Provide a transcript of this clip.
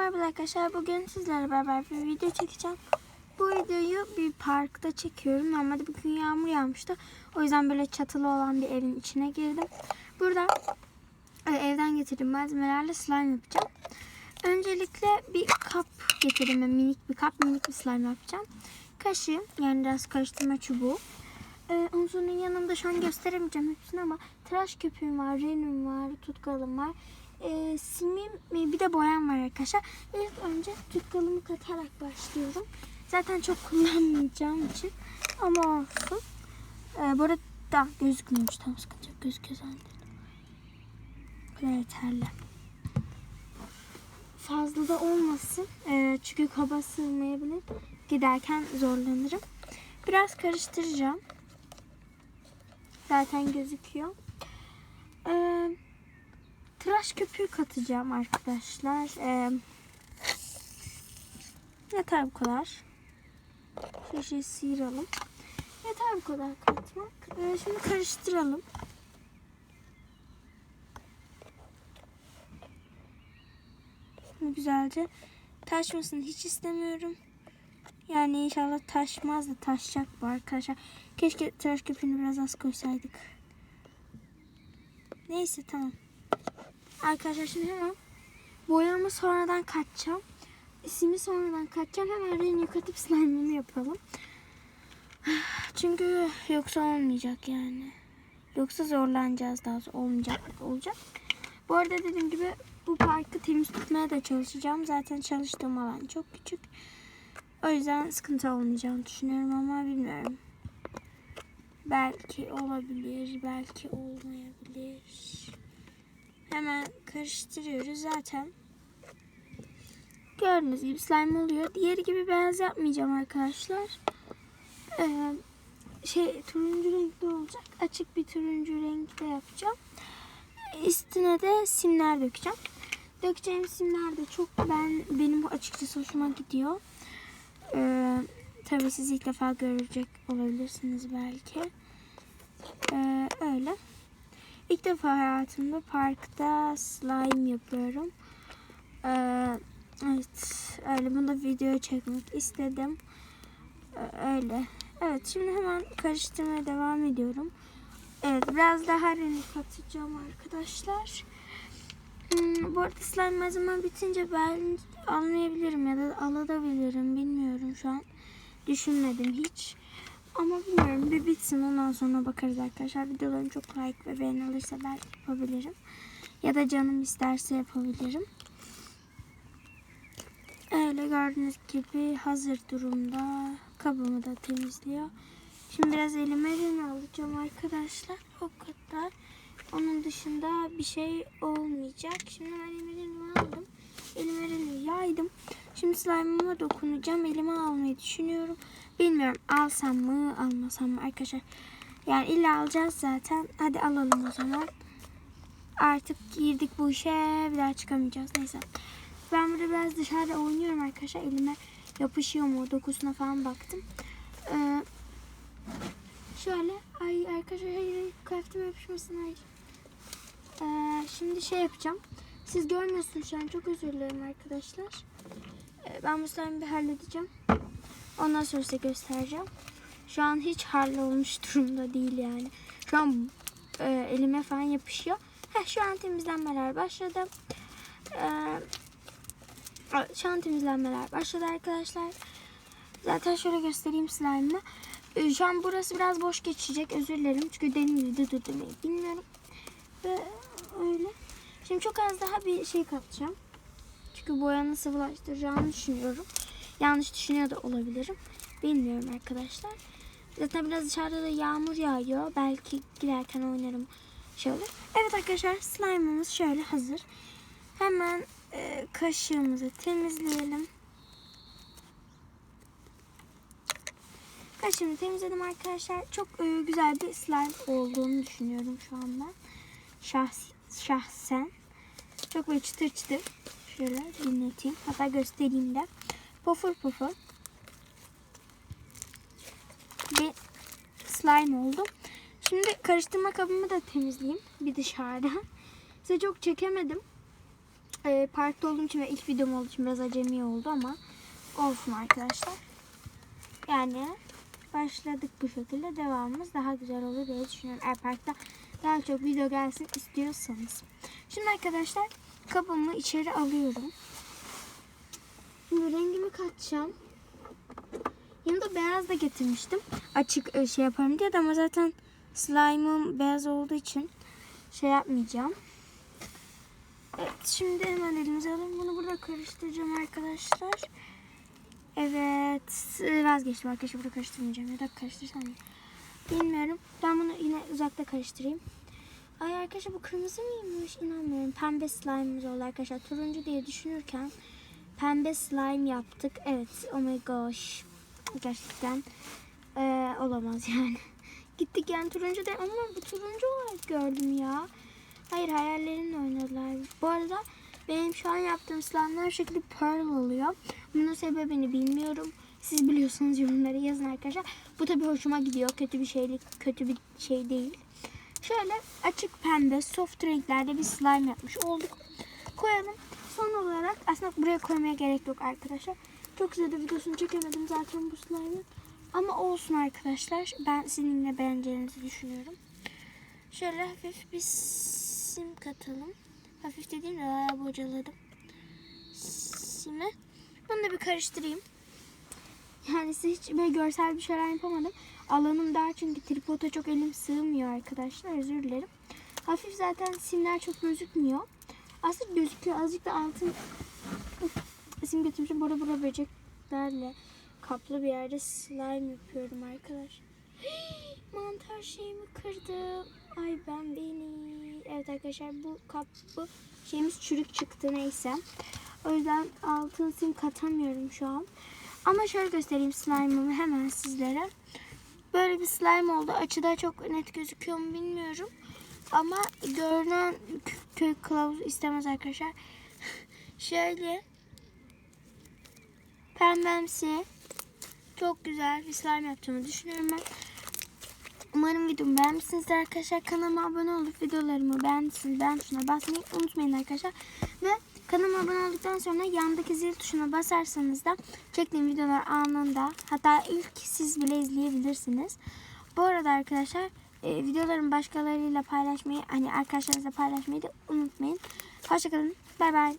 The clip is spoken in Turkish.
Merhaba arkadaşlar. Bugün sizlerle beraber bir video çekeceğim. Bu videoyu bir parkta çekiyorum. Normalde bugün yağmur yağmıştı. O yüzden böyle çatılı olan bir evin içine girdim. Burada e, evden getirdiğim malzemelerle slime yapacağım. Öncelikle bir kap getirdim. Minik bir kap, minik bir slime yapacağım. Kaşığı, yani biraz karıştırma çubuğu. Ee, sonra yanımda şu an gösteremeyeceğim hepsini ama tıraş köpüğüm var, renum var, tutkalım var. Ee, simim e, bir de boyam var arkadaşlar. İlk önce tutkalımı katarak başlıyorum. Zaten çok kullanmayacağım için ama olsun. Ee, bu arada gözükmüyormuş tam sıkıntı yok. Gözüküyor zannettim. Bu kadar yeterli. Fazla da olmasın. Ee, çünkü kaba sığmayabilir. Giderken zorlanırım. Biraz karıştıracağım. Zaten gözüküyor. Ee, tıraş köpüğü katacağım arkadaşlar. Ee, yeter bu kadar. Şişeyi sıyıralım. Yeter bu kadar katmak. Ee, şimdi karıştıralım. Şimdi güzelce taşmasını hiç istemiyorum. Yani inşallah taşmaz da taşacak bu arkadaşlar. Keşke tıraş köpüğünü biraz az koysaydık. Neyse tamam. Arkadaşlar şimdi hemen boyamı sonradan katacağım. İsmi sonradan katacağım. Hemen rengi katıp slime'ımı yapalım. Çünkü yoksa olmayacak yani. Yoksa zorlanacağız daha sonra olmayacak olacak. Bu arada dediğim gibi bu parkı temiz tutmaya da çalışacağım. Zaten çalıştığım alan çok küçük. O yüzden sıkıntı olmayacağını düşünüyorum ama bilmiyorum. Belki olabilir, belki olmayabilir. Hemen karıştırıyoruz zaten. Gördüğünüz gibi slime oluyor. Diğeri gibi beyaz yapmayacağım arkadaşlar. Ee, şey turuncu renkli olacak. Açık bir turuncu renkte yapacağım. Üstüne de simler dökeceğim. Dökeceğim simler de çok ben benim açıkçası hoşuma gidiyor. Ee, tabii siz ilk defa görecek olabilirsiniz belki. Ee, öyle. İlk defa hayatımda parkta slime yapıyorum. Ee, evet. Öyle bunu da video çekmek istedim. Ee, öyle. Evet şimdi hemen karıştırmaya devam ediyorum. Evet biraz daha renk katacağım arkadaşlar. Hmm, bu arada slime malzeme bitince ben almayabilirim ya da alabilirim bilmiyorum şu an. Düşünmedim hiç. Ama bilmiyorum bir bitsin ondan sonra bakarız arkadaşlar. Videolarım çok like ve beğeni alırsa belki yapabilirim. Ya da canım isterse yapabilirim. Öyle gördüğünüz gibi hazır durumda. Kabımı da temizliyor. Şimdi biraz elime ren alacağım arkadaşlar. O kadar. Onun dışında bir şey olmayacak. Şimdi ben renimi aldım. Elime renimi yaydım. Şimdi slime'ıma dokunacağım. Elime almayı düşünüyorum. Bilmiyorum alsam mı almasam mı arkadaşlar. Yani illa alacağız zaten. Hadi alalım o zaman. Artık girdik bu işe. Bir daha çıkamayacağız. Neyse. Ben burada biraz dışarıda oynuyorum arkadaşlar. Elime yapışıyor mu dokusuna falan baktım. Ee, şöyle. Ay arkadaşlar hayır. Kıyafetime yapışmasın hayır. Ee, şimdi şey yapacağım. Siz görmüyorsunuz şu an. Çok özür dilerim arkadaşlar. Ee, ben bu bir halledeceğim. Ondan sonra size göstereceğim. Şu an hiç hallolmuş durumda değil yani. Şu an e, elime falan yapışıyor. Heh, şu an temizlenmeler başladı. Ee, şu an temizlenmeler başladı arkadaşlar. Zaten şöyle göstereyim slime'ı. Ee, Şu an burası biraz boş geçecek. Özür dilerim. Çünkü denizde durdurmayı bilmiyorum. Ve öyle. Şimdi çok az daha bir şey katacağım. Çünkü boyanın sıvılaştıracağını düşünüyorum. Yanlış düşünüyor da olabilirim. Bilmiyorum arkadaşlar. Zaten biraz dışarıda da yağmur yağıyor. Belki giderken oynarım. Şöyle. Evet arkadaşlar slime'ımız şöyle hazır. Hemen e, kaşığımızı temizleyelim. Kaşığımı temizledim arkadaşlar. Çok e, güzel bir slime olduğunu düşünüyorum şu an ben. Şahs şahsen. Çok böyle çıtır çıtır. Şöyle dinleteyim. Hatta göstereyim de. Pofur pofur. Bir slime oldu. Şimdi karıştırma kabımı da temizleyeyim. Bir dışarıda. Size çok çekemedim. e, parkta olduğum için ve ilk videom olduğu için biraz acemi oldu ama olsun arkadaşlar. Yani başladık bu şekilde devamımız daha güzel olur diye düşünüyorum. Eğer parkta daha çok video gelsin istiyorsanız. Şimdi arkadaşlar kabımı içeri alıyorum. Şimdi rengimi katacağım. Yanında beyaz da getirmiştim. Açık e, şey yaparım diye ama zaten slime'ım beyaz olduğu için şey yapmayacağım. Evet şimdi hemen elimize alalım. Bunu burada karıştıracağım arkadaşlar. Evet e, vazgeçtim arkadaşlar burada karıştırmayacağım. Ya da karıştırsam mı? Bilmiyorum. Ben bunu yine uzakta karıştırayım. Ay arkadaşlar bu kırmızı mıymış? İnanmıyorum. Pembe slime'ımız oldu arkadaşlar. Turuncu diye düşünürken pembe slime yaptık. Evet. Oh my gosh. Gerçekten eee, olamaz yani. Gittik yani turuncu de ama bu turuncu olarak gördüm ya. Hayır hayallerimle oynadılar. Bu arada benim şu an yaptığım slime'lar şekilde pearl oluyor. Bunun sebebini bilmiyorum. Siz biliyorsanız yorumlara yazın arkadaşlar. Bu tabii hoşuma gidiyor. Kötü bir şeylik, kötü bir şey değil. Şöyle açık pembe, soft renklerde bir slime yapmış olduk. Koyalım. Son olarak aslında buraya koymaya gerek yok arkadaşlar. Çok güzel de videosunu çekemedim zaten bu slime'ın. Ama olsun arkadaşlar. Ben sizin de beğeneceğinizi düşünüyorum. Şöyle hafif bir sim katalım. Hafif dediğimde bayağı bocaladım. Simi. Bunu da bir karıştırayım. Yani size hiç böyle görsel bir şeyler yapamadım. Alanım dar çünkü tripoda çok elim sığmıyor arkadaşlar. Özür dilerim. Hafif zaten simler çok gözükmüyor. Aslında gözüküyor. Azıcık da altın sim götürmüşüm. Bora bora böceklerle kaplı bir yerde slime yapıyorum arkadaşlar. Mantar şeyimi kırdım. Ay ben beni. Evet arkadaşlar bu kap bu şeyimiz çürük çıktı neyse. O yüzden altın sim katamıyorum şu an. Ama şöyle göstereyim slime'ımı hemen sizlere. Böyle bir slime oldu. Açıda çok net gözüküyor mu bilmiyorum. Ama görünen köy kılavuz istemez arkadaşlar. şöyle pembemsi çok güzel bir slime yapacağımı düşünüyorum ben. Umarım videomu beğenmişsinizdir arkadaşlar. Kanalıma abone olup videolarımı beğendiyseniz beğen tuşuna basmayı unutmayın arkadaşlar. Ve kanalıma abone olduktan sonra yandaki zil tuşuna basarsanız da çektiğim videolar anında hatta ilk siz bile izleyebilirsiniz. Bu arada arkadaşlar e, videolarımı başkalarıyla paylaşmayı hani arkadaşlarınızla paylaşmayı da unutmayın. Hoşçakalın. Bay bay.